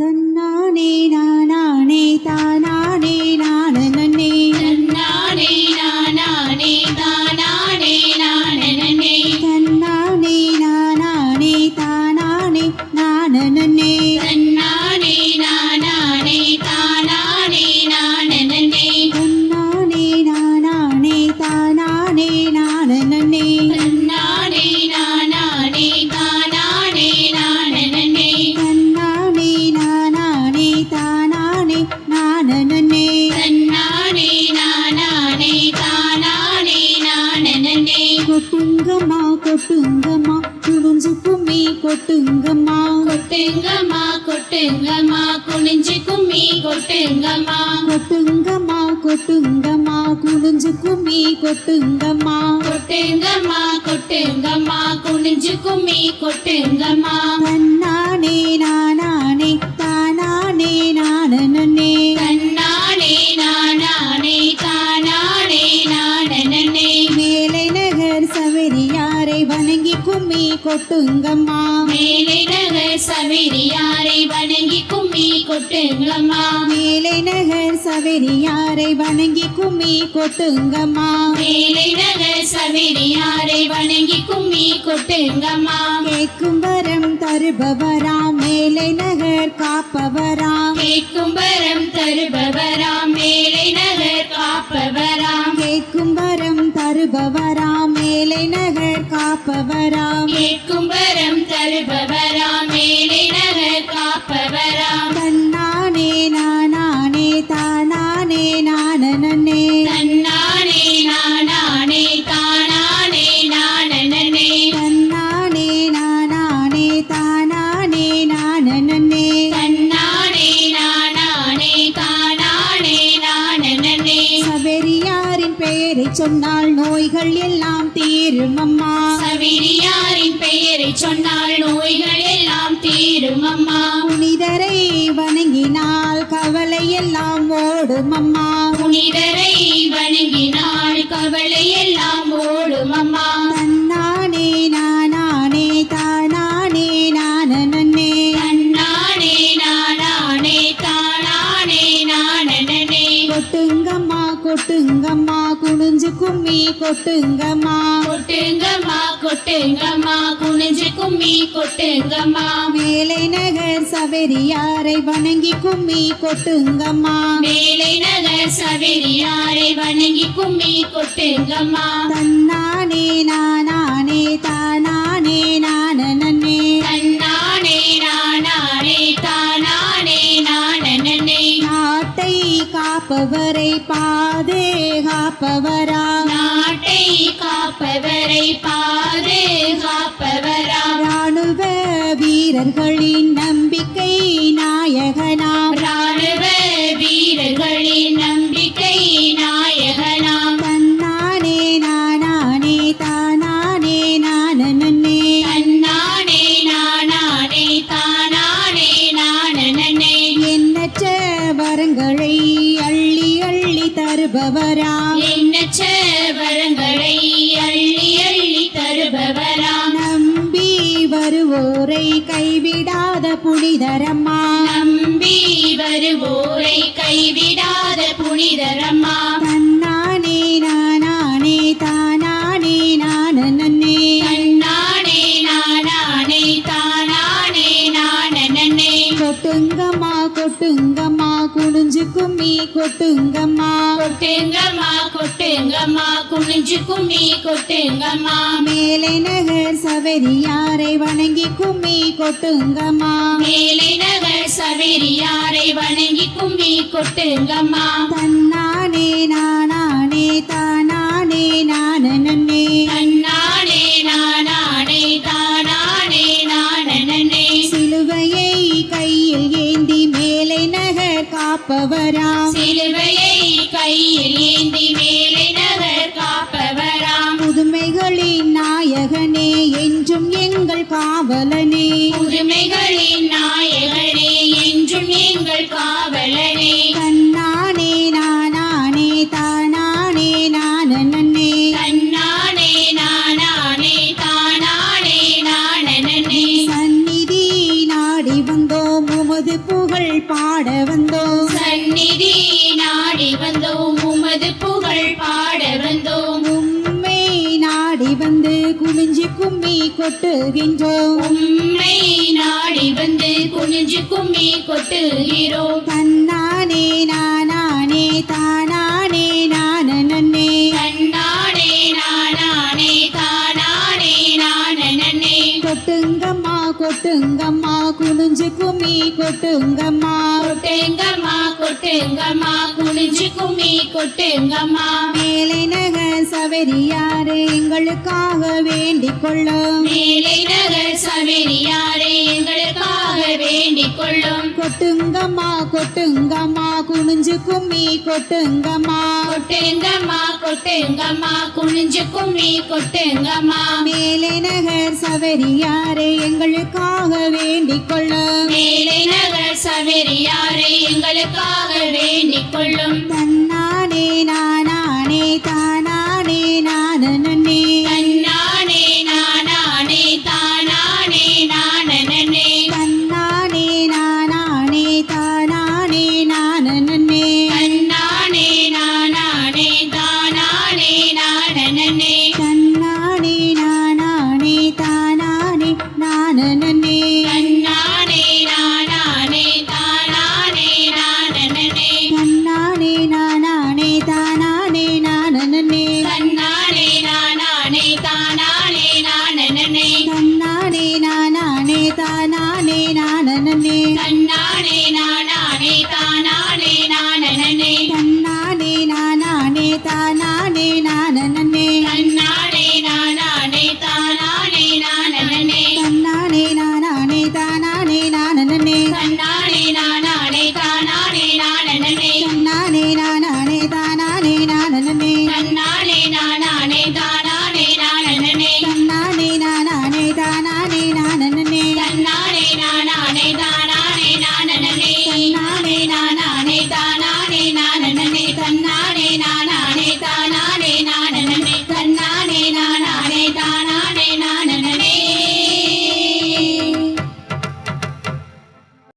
தன்னானே நானானே கொட்டுங்கம்மா கொட்டுங்கம்மா. குடிஞ்சு கும்மி கொட்டுங்கம்மா. கொட்டுங்கம்மா கொட்டுங்கம்மா. குனிஞ்சு கும்மி கொட்டுங்கம்மா. கொட்டுங்கம்மா கொட்டுங்கம்மா. குடிஞ்சு கும்மி கொட்டுங்கம்மா. கொட்டுங்கம்மா கொட்டுங்கம்மா. குனிஞ்சு கும்மி கொட்டுங்கம்மா. தன்னானே நானானே கொட்டுங்கம்மா. மேலை நகர் சவிரியாரை வணங்கி கும்மி கொட்டுங்கம்மா. மேலை நகர் சவரியாரை வணங்கி கும்மி கொட்டுங்கம்மா. மேலை நகர் சவிரியாரை வணங்கி கும்மி கொட்டுங்கம்மா. கேட்கும் வரம் தருபவராம் மேலை நகர் காப்பவராம் கேட்கும் வரம் தருபவராம் மேலை நகர் காப்பவராம் பெயரை சொன்னால் நோய்கள் எல்லாம் தீரும் அம்மா. சவிரியாரின் பெயரை சொன்னால் நோய்கள் எல்லாம் தீரும் அம்மா. புனிதரை வணங்கினால் கவலை எல்லாம் ஓடும் அம்மா. புனிதரை வணங்கினால் கவலை எல்லாம் ஓடும் அம்மா. கொட்டுங்கம்மா கொட்டுங்கம்மா குனிஞ்சு கும்மி கொட்டுங்கம்மா. கொட்டுங்கம்மா கொட்டுங்கம்மா குனிஞ்சு கும்மி கொட்டுங்கம்மா. மேலை நகர் சபரியாரை வணங்கி கும்மி கொட்டுங்கம்மா. மேலை நகர் சவிரியாரை வணங்கி கும்மி கொட்டுங்கம்மா. தன்னானே நானானே தானானே காப்பவரை பாதுகாப்பவரா நாட்டை காப்பவரை பாதுகாப்பவராம் ராணுவ வீரர்களின் நம்பிக்கை நாயகனாம் ராணுவ வரங்களை அள்ளி அள்ளி தருபவராம். நம்பி வருவோரை கைவிடாத புனிதரம்மா. நம்பி வருவோரை கைவிடாத புனிதரம்மா. தன்னானே நானானே தானானே நானனே. தன்னானே நானானே தானானே நானனே. கொட்டுங்கம்மா கொட்டுங்கம்மா குனிஞ்சு கும்மி கொட்டுங்கம்மா கொட்டுங்கம்மா கொட்டுங்கம்மா குனிஞ்சு கும்மி கொட்டுங்கம்மா மேலை நகர் சவரியாரை வணங்கி கும்மி கொட்டுங்கம்மா மேலை நகர் சவேரியாரை வணங்கி கும்மி கொட்டுங்கம்மா தன்னானே நானானே தானானே நானனே. காப்பவராம். சிலுவையை கையில் ஏந்தி மேலை நகர் காப்பவராம். புதுமைகளின் நாயகனே என்றும் எங்கள் காவலனே நாடி வந்து குனிஞ்சு கும்மி கொட்டுகின்றோம். உம்மை நாடி வந்து குனிஞ்சு கும்மி கொட்டுகிறோம். தன்னானே நானானே தானானே நான நன்னே தன்னானே நானானே தானானே நானே கொட்டுங்கம்மா கொட்டுங்கம்மா குனிஞ்சு கும்மி கொட்டுங்கம்மா. கொட்டுங்கம்மா கொட்டுங்கம்மா குனிஞ்சு கும்மி கொட்டுங்கம்மா. மேலை நக சவரியாரே எங்களுக்காக வேண்டிக் கொள்ளும் மேலை நகர் சவேரியாரே எங்களுக்காக வேண்டிக் கொள்ளும் கொட்டுங்கம்மா கொட்டுங்கம்மா குனிஞ்சு கும்மி கொட்டுங்கம்மா. கொட்டுங்கம்மா கொட்டுங்கம்மா குனிஞ்சு கும்மி கொட்டுங்கம்மா. மேலை நகர் சவரியாரே எங்களுக்காக வேண்டிக் கொள்ள மேலை நகர் சவேரியாரை எங்களுக்காக வேண்டிக் கொள்ளும் தன்னாலே நான் Swami